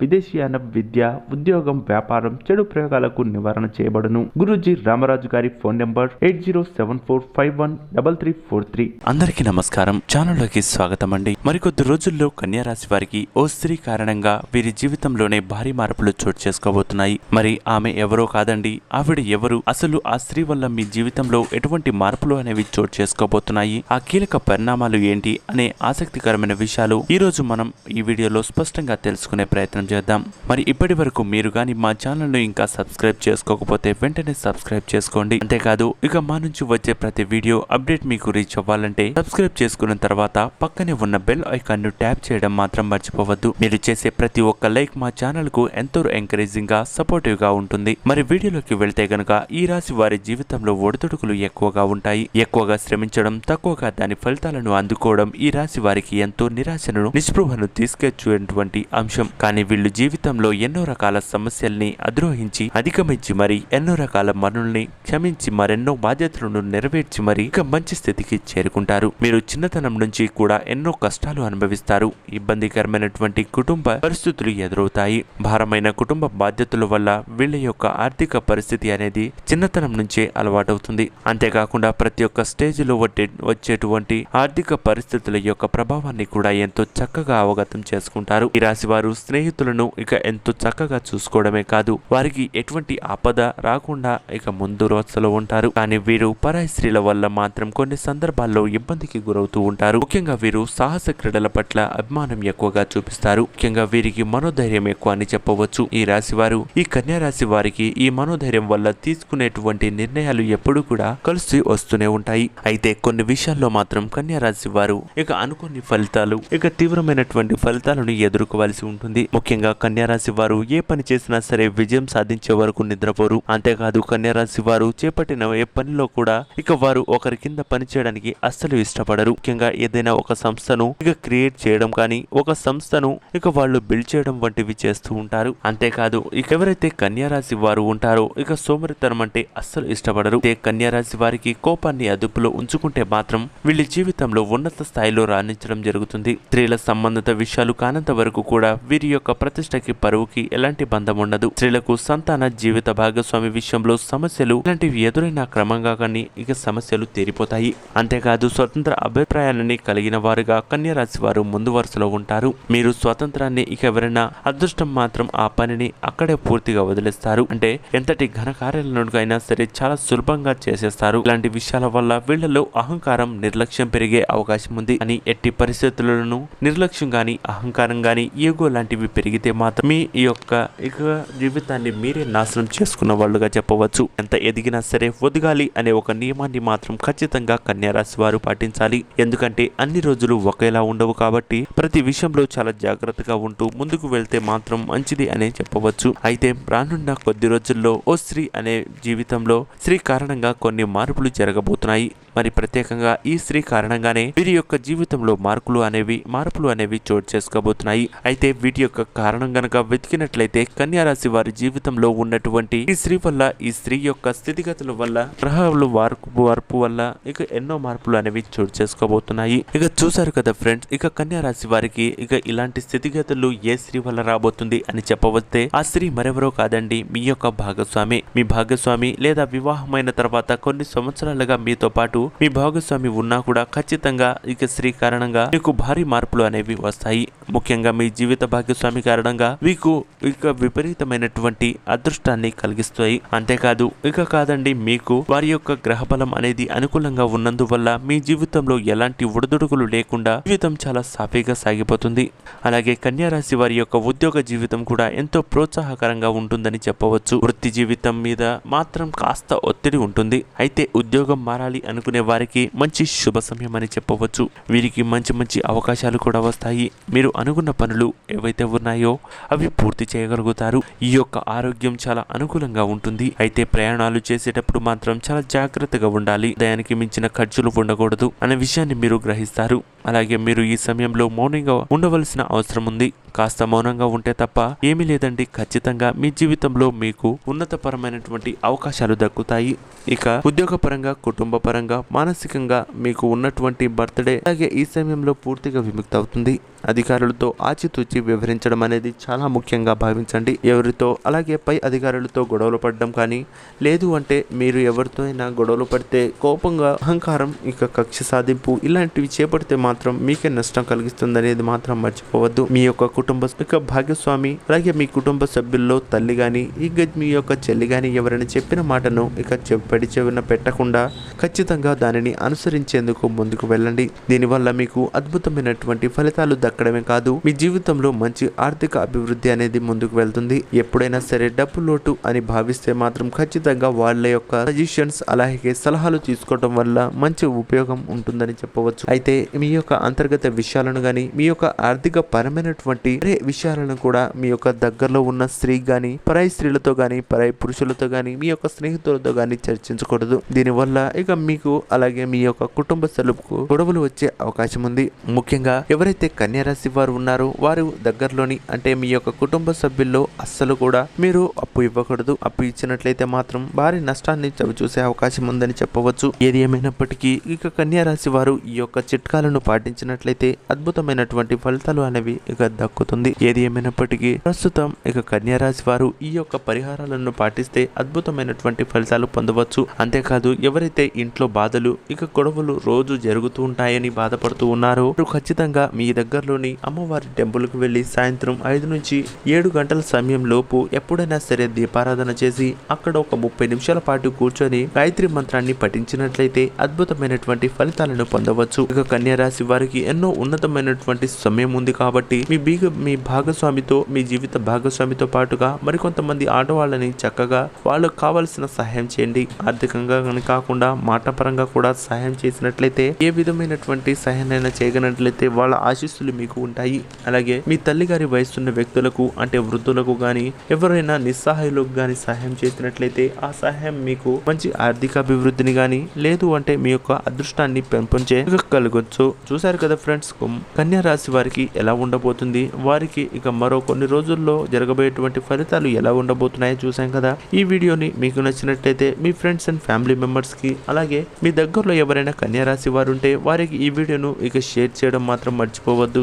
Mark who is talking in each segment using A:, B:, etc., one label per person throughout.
A: విదేశీయాన విద్య ఉద్యోగం వ్యాపారం చెడు ప్రయోగాలకు నివారణ చేయబడును. గురూజీ రామరాజు గారి phone number eight zero seven four five one double three four three.
B: అందరికీ నమస్కారం. ఛానల్లోకి స్వాగతం అండి మరికొద్ది రోజుల్లో కన్యారాశి వారికి ఓ స్త్రీ కారణంగా వీరి జీవితంలోనే భారీ మార్పులు చోటు చేసుకోబోతున్నాయి. మరి ఆమె ఎవరో కాదండి. ఆవిడ ఎవరు? అసలు ఆ స్త్రీ వల్ల మీ జీవితంలో ఎటువంటి మార్పులు అనేవి చోటు చేసుకోబోతున్నాయి? ఆ కీలక పరిణామాలు ఏంటి? అనే ఆసక్తికరమైన విషయాలు ఈ రోజు మనం ఈ వీడియోలో స్పష్టంగా తెలుసుకునే ప్రయత్నం చేద్దాం. మరి ఇప్పటి వరకు మీరు కానీ మా ఛానల్ను ఇంకా సబ్స్క్రైబ్ చేసుకోకపోతే వెంటనే సబ్స్క్రైబ్ చేసుకోండి. అంతేకాదు ఇక మా నుంచి వచ్చే ప్రతి వీడియో అప్డేట్ మీకు రీచ్ అవ్వాలంటే సబ్స్క్రైబ్ చేసుకున్న తర్వాత పక్కనే ఉన్న బెల్ ఐకాన్ను ట్యాప్ చేయడం మాత్రం మర్చిపోవద్దు. మీరు చేసే ప్రతి ఒక్క లైక్ మా ఛానల్కు ఎంతో ఎంకరేజింగ్గా సపోర్టివ్గా ఉంటుంది. మరి వీడియోలోకి వెళ్తే గనుక ఈ రాశి వారి జీవితంలో ఒడిదుడుకులు ఎక్కువగా ఉంటాయి. ఎక్కువగా శ్రమించడం తక్కువగా దాని ఫలితాలను అందుకోవడం ఈ రాశి వారికి ఎంతో నిరాశను నిస్పృహను తీసుకొచ్చేటువంటి అంశం. కానీ వీళ్ళు జీవితంలో ఎన్నో రకాల సమస్యల్ని అధిరోహించి అధిగమించి మరి ఎన్నో రకాల మనుల్ని క్షమించి మరెన్నో బాధ్యతలను నెరవేర్చి మరి ఇక మంచి స్థితికి చేరుకుంటారు. మీరు చిన్నతనం నుంచి కూడా ఎన్నో కష్టాలు అనుభవిస్తారు. ఇబ్బందికరమైనటువంటి కుటుంబ పరిస్థితులు ఎదురవుతాయి. భారమైన కుటుంబ బాధ్యతల వల్ల వీళ్ళ యొక్క ఆర్థిక పరిస్థితి అనేది చిన్నతనం నుంచే అలవాటవుతుంది. అంతేకాకుండా ప్రతి ఒక్క స్టేజ్లో వచ్చే వచ్చేటువంటి ఆర్థిక పరిస్థితుల యొక్క ప్రభావాన్ని కూడా ఎంతో చక్కగా అవగతం చేసుకుంటారు. ఈ రాశి వారు స్నేహితులను ఇక ఎంతో చక్కగా చూసుకోవడమే కాదు వారికి ఎటువంటి ఆపద రాకుండా ఇక ముందు రోజులో ఉంటారు. కానీ వీరు పరాయి స్త్రీల వల్ల మాత్రం కొన్ని సందర్భాల్లో ఇబ్బందికి గురవుతూ ఉంటారు. ముఖ్యంగా వీరు సాహస క్రీడల పట్ల అభిమానం ఎక్కువగా చూపిస్తారు. ముఖ్యంగా వీరికి మనోధైర్యం ఎక్కువ అని చెప్పవచ్చు. ఈ రాశి వారు ఈ కన్యా రాశి వారికి ఈ మనోధైర్యం వల్ల తీసుకునేటువంటి నిర్ణయాలు ఎప్పుడు కూడా కలిసి వస్తూనే ఉంటాయి. అయితే కొన్ని విషయాల్లో మాత్రం కన్యా రాశి వారు ఇక అనుకోని ఫలితాలు ఇక తీవ్రమైనటువంటి ఫలితాలను ఎదుర్కోవాల్సి ఉంటుంది. ముఖ్యంగా కన్యారాశి వారు ఏ పని చేసినా సరే విజయం సాధించే వరకు నిద్రపోరు. అంతేకాదు కన్యారాశి వారు చేపట్టిన ఏ పనిలో కూడా ఇక వారు ఒకరి కింద పని చేయడానికి అస్సలు ఇష్టపడరు. ముఖ్యంగా ఏదైనా ఒక సంస్థను ఇక క్రియేట్ చేయడం కానీ ఒక సంస్థను ఇక వాళ్ళు బిల్డ్ చేయడం వంటివి చేస్తూ ఉంటారు. అంతేకాదు ఇక ఎవరైతే కన్యారాశి వారు ఉంటారో ఇక సోమరితనం అంటే అస్సలు ఇష్టపడరు. ఇదే కన్యారాశి వారికి కోపాన్ని అదుపులో ఉంచుకుంటే మాత్రం వీళ్ళ జీవితంలో ఉన్నత స్థాయిలో రాణించడం జరుగుతుంది. స్త్రీల సంబంధిత విషయాలు కానంత వరకు కూడా వీరి యొక్క ప్రతిష్టకి పరువుకి ఎలాంటి బంధం ఉండదు స్త్రీలకు సంతాన జీవిత భాగస్వామి విషయంలో సమస్యలు ఇలాంటివి ఎదురైన క్రమంగా కానీ ఇక సమస్యలు తీరిపోతాయి. అంతేకాదు స్వతంత్ర అభిప్రాయాలని కలిగిన వారుగా కన్యరాశి వారు ముందు వరుసలో ఉంటారు. మీరు స్వాతంత్రాన్ని ఇక ఎవరైనా అదృష్టం మాత్రం ఆ పనిని అక్కడే పూర్తిగా వదిలేస్తారు. అంటే ఎంతటి ఘన కార్యాలనుకైనా సరే చాలా సులభంగా చేసేస్తారు. ఇలాంటి విషయాల వల్ల వీళ్ళలో అహంకారం నిర్లక్ష్యం పెరిగే అవకాశం ఉంది. అని ఎట్టి పరిస్థితులను నిర్లక్ష్యం గాని అహంకారం గాని ఏగో లాంటివి జరిగితే మాత్రం మీ ఈ యొక్క ఇక జీవితాన్ని మీరే నాశనం చేసుకున్న వాళ్ళుగా చెప్పవచ్చు. ఎంత ఎదిగినా సరే ఒదగాలి అనే ఒక నియమాన్ని మాత్రం ఖచ్చితంగా కన్యారాశి వారు పాటించాలి. ఎందుకంటే అన్ని రోజులు ఒకేలా ఉండవు కాబట్టి ప్రతి విషయంలో చాలా జాగ్రత్తగా ఉంటూ ముందుకు వెళ్తే మాత్రం మంచిది అనే చెప్పవచ్చు. అయితే రానున్న కొద్ది రోజుల్లో ఓ స్త్రీ అనే జీవితంలో స్త్రీ కారణంగా కొన్ని మార్పులు జరగబోతున్నాయి. మరి ప్రత్యేకంగా ఈ స్త్రీ కారణంగానే వీరి యొక్క జీవితంలో మార్పులు అనేవి మార్పులు అనేవి చోటు చేసుకోబోతున్నాయి. అయితే వీటి యొక్క కారణం గనక వెతికినట్లయితే కన్యా రాశి వారి జీవితంలో ఉన్నటువంటి ఈ స్త్రీ వల్ల ఈ స్త్రీ యొక్క స్థితిగతుల వల్ల గ్రహాలు వార్పు వార్పు వల్ల ఇక ఎన్నో మార్పులు అనేవి చోటు చేసుకోబోతున్నాయి. ఇక చూసారు కదా ఫ్రెండ్స్ ఇక కన్యా రాశి వారికి ఇక ఇలాంటి స్థితిగతులు ఏ స్త్రీ వల్ల రాబోతుంది అని చెప్పవస్తే ఆ స్త్రీ మరెవరో కాదండి మీ యొక్క భాగస్వామి. మీ భాగస్వామి లేదా వివాహమైన తర్వాత కొన్ని సంవత్సరాలుగా మీతో పాటు మీ భాగస్వామి ఉన్నా కూడా ఖచ్చితంగా ఇక స్త్రీ కారణంగా మీకు భారీ మార్పులు అనేవి వస్తాయి. ముఖ్యంగా మీ జీవిత భాగస్వామి కారణంగా మీకు ఇక విపరీతమైనటువంటి అదృష్టాన్ని కలిగిస్తాయి. అంతేకాదు ఇక కాదండి మీకు వారి యొక్క గ్రహబలం అనేది అనుకూలంగా ఉన్నందువల్ల మీ జీవితంలో ఎలాంటి ఒడిదుడుకులు లేకుండా జీవితం చాలా సాఫీగా సాగిపోతుంది. అలాగే కన్యారాశి వారి యొక్క ఉద్యోగ జీవితం కూడా ఎంతో ప్రోత్సాహకరంగా ఉంటుందని చెప్పవచ్చు. వృత్తి జీవితం మీద మాత్రం కాస్త ఒత్తిడి ఉంటుంది. అయితే ఉద్యోగం మారాలి అనుకునే చేసుకునే వారికి మంచి శుభ సమయం అని చెప్పవచ్చు. వీరికి మంచి మంచి అవకాశాలు కూడా వస్తాయి. మీరు అనుకున్న పనులు ఏవైతే ఉన్నాయో అవి పూర్తి చేయగలుగుతారు. ఈ యొక్క ఆరోగ్యం చాలా అనుకూలంగా ఉంటుంది. అయితే ప్రయాణాలు చేసేటప్పుడు మాత్రం చాలా జాగ్రత్తగా ఉండాలి. దయానికి మించిన ఖర్చులు ఉండకూడదు అనే విషయాన్ని మీరు గ్రహిస్తారు. అలాగే మీరు ఈ సమయంలో మౌనంగా ఉండవలసిన అవసరం ఉంది. కాస్త మౌనంగా ఉంటే తప్ప ఏమీ లేదండి. ఖచ్చితంగా మీ జీవితంలో మీకు ఉన్నతపరమైనటువంటి అవకాశాలు దక్కుతాయి. ఇక ఉద్యోగపరంగా కుటుంబ పరంగా మానసికంగా మీకు ఉన్నటువంటి బర్త్డే అలాగే ఈ సమయంలో పూర్తిగా విముక్తి అవుతుంది అధికారులతో ఆచితూచి వివరించడం అనేది చాలా ముఖ్యంగా భావించండి. ఎవరితో? అలాగే పై అధికారులతో గొడవలు పడడం కానీ లేదు అంటే మీరు ఎవరితో అయినా గొడవలు పడితే కోపంగా అహంకారం ఇక కక్ష సాధింపు ఇలాంటివి చేపడితే మాత్రం మీకే నష్టం కలిగిస్తుంది అనేది మాత్రం మర్చిపోవద్దు. మీ యొక్క కుటుంబ యొక్క భాగస్వామి అలాగే మీ కుటుంబ సభ్యుల్లో తల్లి కానీ ఇక మీ యొక్క చెల్లి కానీ ఎవరైనా చెప్పిన మాటను ఇక చెప్పడి చెవిన పెట్టకుండా ఖచ్చితంగా దానిని అనుసరించేందుకు ముందుకు వెళ్ళండి. దీనివల్ల మీకు అద్భుతమైనటువంటి ఫలితాలు దక్క దక్కడమే కాదు మీ జీవితంలో మంచి ఆర్థిక అభివృద్ధి అనేది ముందుకు వెళ్తుంది. ఎప్పుడైనా సరే డబ్బు లోటు అని భావిస్తే మాత్రం ఖచ్చితంగా వాళ్ళ యొక్క సజెషన్స్ అలాగే సలహాలు తీసుకోవడం వల్ల మంచి ఉపయోగం ఉంటుందని చెప్పవచ్చు. అయితే మీ యొక్క అంతర్గత విషయాలను గాని మీ యొక్క ఆర్థిక పరమైనటువంటి విషయాలను కూడా మీ యొక్క దగ్గరలో ఉన్న స్త్రీ గాని పరాయి స్త్రీలతో గాని పరాయి పురుషులతో గాని మీ యొక్క స్నేహితులతో గాని చర్చించకూడదు. దీనివల్ల ఇక మీకు అలాగే మీ యొక్క కుటుంబ సలుపుకు గొడవలు వచ్చే అవకాశం ఉంది. ముఖ్యంగా ఎవరైతే కన్య రాశి వారు ఉన్నారు. వారు దగ్గరలోని అంటే మీ యొక్క కుటుంబ సభ్యుల్లో అస్సలు కూడా మీరు అప్పు ఇవ్వకూడదు. అప్పు ఇచ్చినట్లయితే మాత్రం భారీ నష్టాన్ని చవిచూసే అవకాశం ఉందని చెప్పవచ్చు. ఏది ఏమైనప్పటికీ ఇక కన్యారాశి వారు ఈ యొక్క చిట్కాలను పాటించినట్లయితే అద్భుతమైనటువంటి ఫలితాలు అనేవి ఇక దక్కుతుంది. ఏది ఏమైనప్పటికీ ప్రస్తుతం ఇక కన్యారాశి వారు ఈ యొక్క పరిహారాలను పాటిస్తే అద్భుతమైనటువంటి ఫలితాలు పొందవచ్చు. అంతేకాదు ఎవరైతే ఇంట్లో బాధలు ఇక గొడవలు రోజు జరుగుతూ ఉంటాయని బాధపడుతూ ఉన్నారో ఖచ్చితంగా మీ దగ్గర దగ్గరలోని అమ్మవారి టెంపుల్కు వెళ్ళి సాయంత్రం ఐదు నుంచి ఏడు గంటల సమయం లోపు ఎప్పుడైనా సరే దీపారాధన చేసి అక్కడ ఒక ముప్పై నిమిషాల పాటు కూర్చొని గాయత్రి మంత్రాన్ని పఠించినట్లయితే అద్భుతమైనటువంటి ఫలితాలను పొందవచ్చు. ఇక కన్యా రాశి వారికి ఎన్నో ఉన్నతమైనటువంటి సమయం ఉంది కాబట్టి మీ బీగ మీ భాగస్వామితో మీ జీవిత భాగస్వామితో పాటుగా మరికొంతమంది ఆడవాళ్ళని చక్కగా వాళ్ళకు కావలసిన సహాయం చేయండి. ఆర్థికంగా కాకుండా మాట పరంగా కూడా సహాయం చేసినట్లయితే ఏ విధమైనటువంటి సహాయాన్ని చేయగలిగినట్లయితే వాళ్ళ ఆశీస్సులు మీకు ఉంటాయి. అలాగే మీ తల్లి గారి వయసున్న వ్యక్తులకు అంటే వృద్ధులకు గాని ఎవరైనా నిస్సహాయులకు గాని సహాయం చేసినట్లయితే ఆ సహాయం మీకు మంచి ఆర్థిక అభివృద్ధిని గాని లేదు అంటే మీ యొక్క అదృష్టాన్ని పెంపొంచే కలగొచ్చు. చూసారు కదా ఫ్రెండ్స్ కన్యా రాశి వారికి ఎలా ఉండబోతుంది? వారికి ఇక మరో కొన్ని రోజుల్లో జరగబోయేటువంటి ఫలితాలు ఎలా ఉండబోతున్నాయో చూసాం కదా. ఈ వీడియోని మీకు నచ్చినట్లయితే మీ ఫ్రెండ్స్ అండ్ ఫ్యామిలీ మెంబర్స్కి అలాగే మీ దగ్గరలో ఎవరైనా కన్యా రాశి వారు ఉంటే వారికి ఈ వీడియోను ఇక షేర్ చేయడం మాత్రం మర్చిపోవద్దు.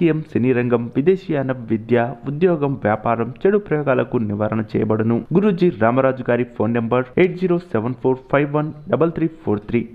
A: రాజకీయం సినీ రంగం విదేశీయాన విద్య ఉద్యోగం వ్యాపారం చెడు ప్రయోగాలకు నివారణ చేయబడును. గురుజీ రామరాజు గారి phone number eight zero seven four five one double three four three.